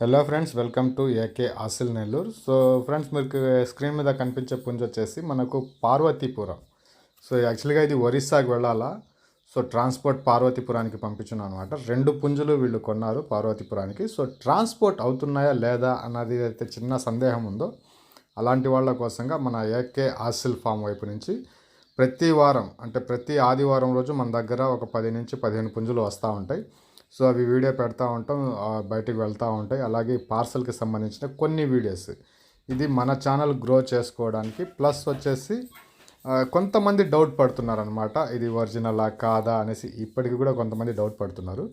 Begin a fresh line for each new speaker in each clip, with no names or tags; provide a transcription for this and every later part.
Hello friends welcome to A K ఆసిల్ Nellore so friends మీకు screen మీద కనిపించే పుంజ వచ్చేసి మనకు పార్వతీపురం సో యాక్చువల్గా ఇది ఒరిస్సాకి వెళ్ళాలా? సో ట్రాన్స్పోర్ట్ పార్వతీపురానికి పంపించాను అనమాట రెండు పుంజులు వీళ్ళు కొన్నారు పార్వతీపురానికి సో ట్రాన్స్పోర్ట్ అవుతున్నాయా లేదా అన్నది అయితే చిన్న సందేహం ఉందో అలాంటి వాళ్ళ కోసంగా మన ఏకే ఆసిల్ ఫామ్ వైపు నుంచి ప్రతి వారం అంటే ప్రతి ఆదివారం రోజు మన దగ్గర ఒక పది నుంచి పదిహేను పుంజులు వస్తూ ఉంటాయి. సో అవి వీడియో పెడతా ఉంటాం బయటకు బయటికి వెళ్తూ ఉంటాయి. అలాగే పార్సల్కి సంబంధించిన కొన్ని వీడియోస్. ఇది మన ఛానల్ గ్రో చేసుకోవడానికి. ప్లస్ వచ్చేసి కొంతమంది డౌట్ పడుతున్నారు అనమాట ఇది ఒరిజినలా కాదా అనేసి ఇప్పటికి కూడా కొంతమంది డౌట్ పడుతున్నారు.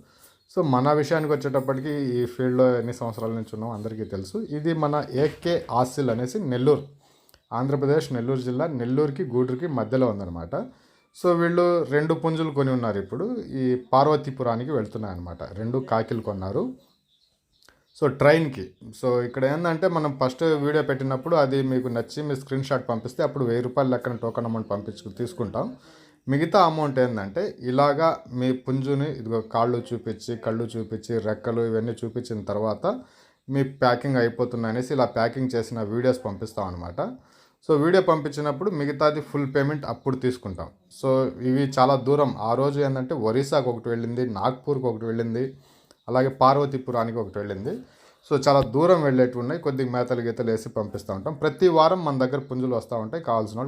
సో మన విషయానికి వచ్చేటప్పటికి ఈ ఫీల్డ్లో ఎన్ని సంవత్సరాల నుంచి ఉన్నాం అందరికీ తెలుసు. ఇది మన ఏకే ఆసిల్ అనేసి నెల్లూరు ఆంధ్రప్రదేశ్ నెల్లూరు జిల్లా నెల్లూరుకి గూడూరుకి మధ్యలో ఉందన్నమాట. సో వీళ్ళు రెండు పుంజులు కొని ఉన్నారు ఇప్పుడు. ఈ పార్వతీపురానికి వెళ్తున్నాయన్నమాట. రెండు కాకిలు కొన్నారు. సో ట్రైన్కి. సో ఇక్కడ ఏంటంటే మనం ఫస్ట్ వీడియో పెట్టినప్పుడు అది మీకు నచ్చి మీ స్క్రీన్ షాట్ పంపిస్తే అప్పుడు వెయ్యి రూపాయలు లెక్కన టోకన్ అమౌంట్ పంపించు తీసుకుంటాం. మిగతా అమౌంట్ ఏంటంటే ఇలాగా మీ పుంజుని ఇదిగో కాళ్ళు చూపించి కళ్ళు చూపించి రెక్కలు ఇవన్నీ చూపించిన తర్వాత మీ ప్యాకింగ్ అయిపోతుంది అనేసి ఇలా ప్యాకింగ్ చేసిన వీడియోస్ పంపిస్తాం అనమాట సో వీడియో పంపించినప్పుడు మిగతాది ఫుల్ పేమెంట్ అప్పుడు తీసుకుంటాం. సో ఇవి చాలా దూరం. ఆ రోజు ఏంటంటే ఒరిస్సాకు ఒకటి వెళ్ళింది నాగ్పూర్కి ఒకటి వెళ్ళింది అలాగే పార్వతీపురానికి ఒకటి వెళ్ళింది. సో చాలా దూరం వెళ్ళేటివి ఉన్నాయి. కొద్దిగా మేతలు గీతలు వేసి పంపిస్తూ ఉంటాం. ప్రతి వారం మన దగ్గర పుంజులు వస్తూ ఉంటాయి. కావాల్సిన వాళ్ళు